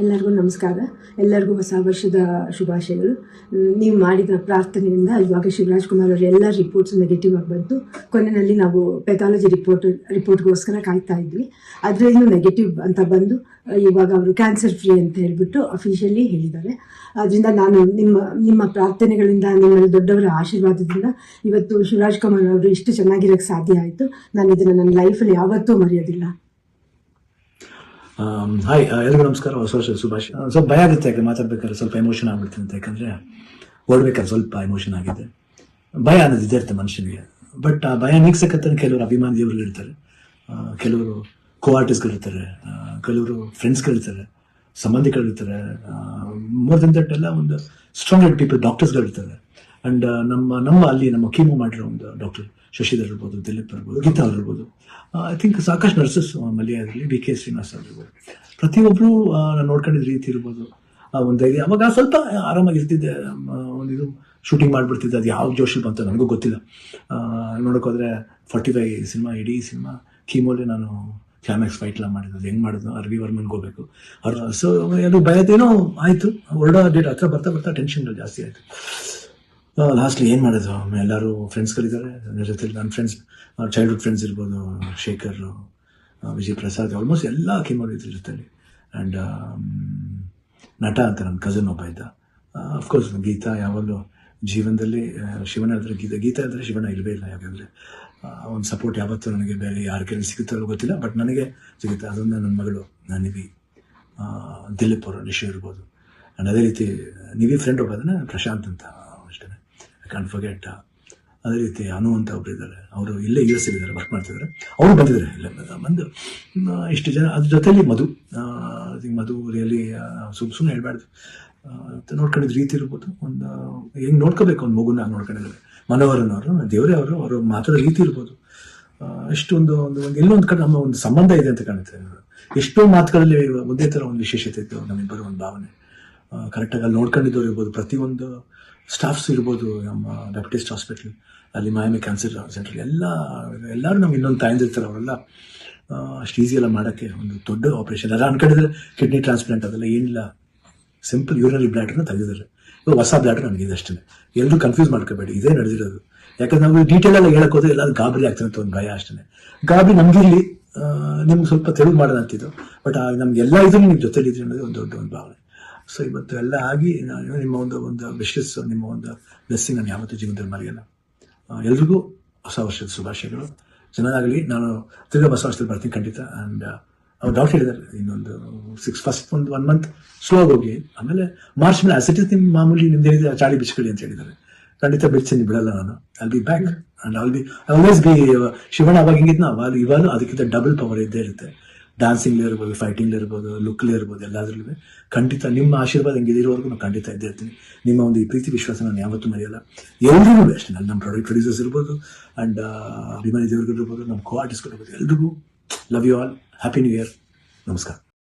ಎಲ್ಲರಿಗೂ ನಮಸ್ಕಾರ. ಎಲ್ಲರಿಗೂ ಹೊಸ ವರ್ಷದ ಶುಭಾಶಯಗಳು. ನೀವು ಮಾಡಿದ ಪ್ರಾರ್ಥನೆಯಿಂದ ಇವಾಗ ಶಿವರಾಜ್ ಕುಮಾರ್ ಅವರ ಎಲ್ಲ ರಿಪೋರ್ಟ್ಸ್ ನೆಗೆಟಿವ್ ಆಗಿ ಬಂತು. ಕೊನೆಯಲ್ಲಿ ನಾವು ಪೆಥಾಲಜಿ ರಿಪೋರ್ಟ್ ರಿಪೋರ್ಟ್ಗೋಸ್ಕರ ಕಾಯ್ತಾ ಇದ್ವಿ. ಅದರಲ್ಲೂ ನೆಗೆಟಿವ್ ಅಂತ ಬಂದು ಇವಾಗ ಅವರು ಕ್ಯಾನ್ಸರ್ ಫ್ರೀ ಅಂತ ಹೇಳಿಬಿಟ್ಟು ಅಫಿಷಿಯಲಿ ಹೇಳಿದ್ದಾರೆ. ಅದರಿಂದ ನಾನು ನಿಮ್ಮ ನಿಮ್ಮ ಪ್ರಾರ್ಥನೆಗಳಿಂದ, ನಿಮ್ಮ ದೊಡ್ಡವರ ಆಶೀರ್ವಾದದಿಂದ ಇವತ್ತು ಶಿವರಾಜ್ ಕುಮಾರ್ ಅವರು ಇಷ್ಟು ಚೆನ್ನಾಗಿರೋಕ್ಕೆ ಸಾಧ್ಯ ಆಯಿತು. ನಾನು ಇದನ್ನು ನನ್ನ ಲೈಫಲ್ಲಿ ಯಾವತ್ತೂ ಮರೆಯೋದಿಲ್ಲ. ಹಾಯ್ ಎಲ್ರಿಗೂ ನಮಸ್ಕಾರ. ಹೊಸ ವರ್ಷ ಸುಭಾಷ್ ಸ್ವಲ್ಪ ಭಯ ಆಗುತ್ತೆ ಯಾಕೆ ಮಾತಾಡ್ಬೇಕಾದ್ರೆ ಸ್ವಲ್ಪ ಎಮೋಷನ್ ಆಗ್ಬಿಡ್ತೀನಿ ಅಂತ. ಯಾಕಂದ್ರೆ ಓಡ್ಬೇಕಾದ್ರೆ ಸ್ವಲ್ಪ ಎಮೋಷನ್ ಆಗಿದೆ. ಭಯ ಅನ್ನೋದು ಇದೇ ಇರುತ್ತೆ ಮನುಷ್ಯನಿಗೆ. ಬಟ್ ಆ ಭಯ ನೀಗ್ಸಕ್ಕಂತ ಕೆಲವರು ಅಭಿಮಾನಿ ದೇವರುಗಳಿರ್ತಾರೆ ಕೆಲವರು ಕೋ ಆರ್ಟಿಸ್ಟ್ಗಳಿರ್ತಾರೆ ಕೆಲವರು ಫ್ರೆಂಡ್ಸ್ಗಳಿರ್ತಾರೆ ಸಂಬಂಧಿಕರಿರ್ತಾರೆ ಮೋರ್ ದನ್ ದಟ್ ಎಲ್ಲ ಒಂದು ಸ್ಟ್ರಾಂಗ್ ಪೀಪಲ್ ಡಾಕ್ಟರ್ಸ್ಗಳಿರ್ತಾರೆ ಅಂಡ್ ನಮ್ಮ ನಮ್ಮ ಅಲ್ಲಿ ನಮ್ಮ ಕೀಮೋ ಮಾಡಿರೋ ಒಂದು ಡಾಕ್ಟರ್ ಶಶಿಧರ್ ಇರ್ಬೋದು, ದಿಲೀಪ್ ಇರ್ಬೋದು, ಗೀತಾ ಅವ್ರು ಇರ್ಬೋದು. ಐ ಥಿಂಕ್ ಸಾಕಷ್ಟು ನರ್ಸಸ್ ಮಲ್ಯ ಇರಲಿ ಬಿ ಕೆ ಶ್ರೀನಿವಾಸ್ ಅವ್ರು ಇರ್ಬೋದು. ಪ್ರತಿಯೊಬ್ಬರು ನಾನು ನೋಡ್ಕೊಂಡಿದ್ದ ರೀತಿ ಇರ್ಬೋದು. ಒಂದು ಧೈರ್ಯ ಅವಾಗ ಸ್ವಲ್ಪ ಆರಾಮಾಗಿ ಇರ್ತಿದ್ದೆ. ಒಂದು ಇದು ಶೂಟಿಂಗ್ ಮಾಡಿಬಿಡ್ತಿದ್ದೆ. ಅದು ಯಾವ ಜೋಶಲ್ಲಿ ಬಂತು ನನಗೂ ಗೊತ್ತಿಲ್ಲ. ನೋಡೋಕೋದ್ರೆ ಫಾರ್ಟಿ ಫೈವ್ ಸಿನಿಮಾ, ಇಡೀ ಸಿನಿಮಾ ಕೀಮೋಲಿ ನಾನು ಕ್ಲೈಮ್ಯಾಕ್ಸ್ ಫೈಟ್ ಎಲ್ಲ ಮಾಡಿದ್ದು. ಅದು ಹೆಂಗೆ ಮಾಡಿದ್ನು, ಅರ್ವಿ ವರ್ಮನ್ಗೆ ಹೋಗ್ಬೇಕು. ಅವ್ರು ಸೊ ಅದು ಭಯದೇನೋ ಆಯಿತು. ಹೊರಡೋ ಡೇಟ್ ಹತ್ರ ಬರ್ತಾ ಬರ್ತಾ ಟೆನ್ಷನ್ ಜಾಸ್ತಿ ಆಯಿತು. ಲಾಸ್ಟ್ಲಿ ಏನು ಮಾಡೋದು? ಎಲ್ಲರೂ ಫ್ರೆಂಡ್ಸ್ಗಳಿದ್ದಾರೆ ನನ್ನ ಜೊತೆಲಿ ನನ್ನ ಫ್ರೆಂಡ್ಸ್ ಚೈಲ್ಡ್ಹುಡ್ ಫ್ರೆಂಡ್ಸ್ ಇರ್ಬೋದು, ಶೇಖರ್ ವಿಜಯ್ ಪ್ರಸಾದ್ ಆಲ್ಮೋಸ್ಟ್ ಎಲ್ಲ ಕೀಮೋ ಇದ್ರ ಜೊತೆಲಿ ಆ್ಯಂಡ್ ನಟ ಅಂತ ನನ್ನ ಕಸನ್ ಒಬ್ಬ ಇದ್ದ. ಅಫ್ಕೋರ್ಸ್ ಗೀತಾ ಯಾವಾಗಲೂ ಜೀವನದಲ್ಲಿ ಶಿವನ ಹೇಳಿದ್ರೆ ಗೀತಾ ಗೀತಾ ಆದರೆ ಶಿವನ ಇಲ್ಲವೇ ಇಲ್ಲ ಯಾಕಂದರೆ ಅವ್ನ ಸಪೋರ್ಟ್ ಯಾವತ್ತೂ ನನಗೆ ಬೇರೆ ಯಾರ ಕೈಲಿ ಸಿಗುತ್ತೋ ಗೊತ್ತಿಲ್ಲ ಬಟ್ ನನಗೆ ಸಿಗುತ್ತೆ. ಅದೊಂದು ನನ್ನ ಮಗಳು ನಿವಿ ದಿಲೀಪ್ ಅವರು, ನಿಶು ಇರ್ಬೋದು. ಆ್ಯಂಡ್ ಅದೇ ರೀತಿ, ನಿವಿ ಫ್ರೆಂಡ್ ಒಬ್ಬ ಅದನ್ನ ಪ್ರಶಾಂತ್ ಅಂತ ಅಷ್ಟೇ ಕಾಂಟ್ ಫರ್ಗೆಟ್ ಅದೇ ರೀತಿ ಅನು ಅಂತ ಒಬ್ರು ಇದ್ದಾರೆ. ಅವರು ಇಲ್ಲೇ ಯು ಎಸ್ ಇದ್ದಾರೆ ವರ್ಕ್ ಮಾಡ್ತಿದ್ದಾರೆ. ಅವರು ಬಂದಿದ್ದಾರೆ. ಇಲ್ಲೇ ಬಂದು- ಇಷ್ಟು ಜನ, ಅದ್ರ ಜೊತೆಯಲ್ಲಿ ಮಧು ಮಧು ರಿಯಲಿ ಸುಮ್ ಸುಮ್ಮನೆ ಹೇಳ್ಬಾರ್ದು. ನೋಡ್ಕೊಂಡಿದ್ದ ರೀತಿ ಇರ್ಬೋದು. ಒಂದು, ಹೆಂಗೆ ನೋಡ್ಕೋಬೇಕು ಒಂದು ಮಗುನ ನೋಡ್ಕೊಂಡಿದ್ದಾರೆ. ಮನೋಹರನ್ ಅವರು, ದೇವರೇ ಅವರು ಅವರು ಮಾತಾಡೋ ರೀತಿ ಇರ್ಬೋದು. ಎಷ್ಟೊಂದು, ಒಂದು ಒಂದು ಎಲ್ಲೊಂದು ಕಡೆ ನಮ್ಮ ಒಂದು ಸಂಬಂಧ ಇದೆ ಅಂತ ಕಾಣುತ್ತೆ. ಎಷ್ಟೋ ಮಾತುಗಳಲ್ಲಿ ಒಂದೇ ಥರ ಒಂದು ವಿಶೇಷತೆ ಇತ್ತು ನಮ್ಮಿಬ್ಬರು ಒಂದು ಭಾವನೆ. ಕರೆಕ್ಟಾಗಿ ಅಲ್ಲಿ ನೋಡ್ಕೊಂಡಿದ್ದವ್ರು ಇರ್ಬೋದು, ಪ್ರತಿಯೊಂದು ಸ್ಟಾಫ್ಸ್ ಇರ್ಬೋದು ನಮ್ಮ ಬ್ಯಾಪ್ಟಿಸ್ಟ್ ಹಾಸ್ಪಿಟ್ಲ್ ಅಲ್ಲಿ ಮಾಯಾಮಿ ಕ್ಯಾನ್ಸರ್ ಸೆಂಟರ್ ಎಲ್ಲ, ಎಲ್ಲರೂ ನಮ್ಗೆ ಇನ್ನೊಂದು ತಾಯಂದಿರ್ತಾರೆ ಅವರೆಲ್ಲ. ಅಷ್ಟು ಈಸಿ ಎಲ್ಲ ಮಾಡೋಕ್ಕೆ ಒಂದು ದೊಡ್ಡ ಆಪ್ರೇಷನ್ ಎಲ್ಲ ಅನ್ಕೊಂಡಿದ್ರೆ ಕಿಡ್ನಿ ಟ್ರಾನ್ಸ್ಪ್ಲಾಂಟ್ ಅದೆಲ್ಲ ಏನಿಲ್ಲ. ಸಿಂಪಲ್ ಯೂರಿನರಿ ಬ್ಲಾಡ್ರನ್ನ ತೆಗೆದಿದ್ದಾರೆ. ಇವಾಗ ಹೊಸ ಬ್ಲಾಡರ್ ನನಗಿದೆ ಅಷ್ಟೇ ಎಲ್ಲರೂ ಕನ್ಫ್ಯೂಸ್ ಮಾಡ್ಕೋಬೇಡಿ, ಇದೇ ನಡೆದಿರೋದು. ಯಾಕಂದ್ರೆ ನಾವು ಡೀಟೇಲ್ ಎಲ್ಲ ಹೇಳಕ್ ಹೋದ್ರೆ ಎಲ್ಲರೂ ಗಾಬರಿ ಆಗ್ತದೆ ಅಂತ ಒಂದು ಭಯ ಅಷ್ಟೇ ಗಾಬರಿ ನಮಗಿಲ್ಲಿ ನಿಮ್ಗೆ ಸ್ವಲ್ಪ ತೆಳುವು ಮಾಡೋಣ ಅಂತಿದ್ದು ಬಟ್ ನಮ್ಗೆಲ್ಲ ಇದನ್ನು ನಿಮ್ಮ ಜೊತೆಲಿದ್ರೆ ಅನ್ನೋದು ಒಂದು ದೊಡ್ಡ ಒಂದು ಭಾವನೆ. ಸೊ ಇವತ್ತು ಎಲ್ಲ ಆಗಿ ನಾನು ನಿಮ್ಮ ಒಂದು ಒಂದು ವಿಶಸ್ ನಿಮ್ಮ ಒಂದು ಬ್ಲೆಸ್ಸಿಂಗ್ ನಾನು ಯಾವತ್ತೂ ಜೀವನದಲ್ಲಿ ಮರೆಯಲ್ಲ. ಎಲ್ರಿಗೂ ಹೊಸ ವರ್ಷದ ಶುಭಾಶಯಗಳು. ಚೆನ್ನಾಗಲಿ ನಾನು ತಿರ್ಗಾ ಹೊಸ ವರ್ಷದಲ್ಲಿ ಬರ್ತೀನಿ ಖಂಡಿತ. ಆ್ಯಂಡ್ ಅವ್ರು ಡಾಕ್ಟರ್ ಹೇಳಿದ್ದಾರೆ. ಇನ್ನೊಂದು ಸಿಕ್ಸ್ ಫಸ್ಟ್ ಒಂದು ಒನ್ ಮಂತ್ ಸ್ಲೋ ಹೋಗಿ. ಆಮೇಲೆ ಮಾರ್ಚ್ ಮೇಲೆ ಅಸೆಟ್ ನಿಮ್ಮ ಮಾಮೂಲಿ ನಿಮ್ದು ಏನಿದೆ ಚಾಳಿ ಬಿಚ್ಕೊಳ್ಳಿ ಅಂತ ಹೇಳಿದ್ದಾರೆ. ಖಂಡಿತ ಬಿಡ್ತೀನಿ, ಬಿಡಲ್ಲ ನಾನು. I'll be back and I'll be always be Shivanna ಅವಾಗ ಹಿಂಗಿದ್ನ? ಅವಾಗ ಇವಾಗ ಅದಕ್ಕಿಂತ ಡಬಲ್ ಪವರ್ ಇದ್ದೇ ಇರುತ್ತೆ. ಡ್ಯಾನ್ಸಿಂಗ್ ಇರ್ಬೋದು ಫೈಟಿಂಗ್ ಇರ್ಬೋದು ಲುಕ್ಲಿ ಇರ್ಬೋದು ಎಲ್ಲಾದ್ರಲ್ಲೂ ಖಂಡಿತ ನಿಮ್ಮ ಆಶೀರ್ವಾದ ಹಿಂಗೆ ಇರೋವರೆಗೂ ನಾನು ಖಂಡಿತ ಇದ್ದೇ ಇರ್ತೀನಿ ನಿಮ್ಮ ಒಂದು ಈ ಪ್ರೀತಿ ವಿಶ್ವಾಸ ನಾನು ಯಾವತ್ತೂ ಮರೆಯಲ್ಲ. ಎಲ್ರಿಗೂ ಅಷ್ಟೇ ನಮ್ಮ ಪ್ರಾಡಕ್ಟ್ ಪ್ರೊಡ್ಯೂಸರ್ಸ್ ಇರ್ಬೋದು ಆ್ಯಂಡ್ ಅಭಿಮಾನಿ ಇರ್ಬೋದು ನಮ್ಮ ಕೋ ಆರ್ಟಿಸ್ಟ್ಗಳು ಇರ್ಬೋದು ಎಲ್ರಿಗೂ love you all happy new year ನಮಸ್ಕಾರ.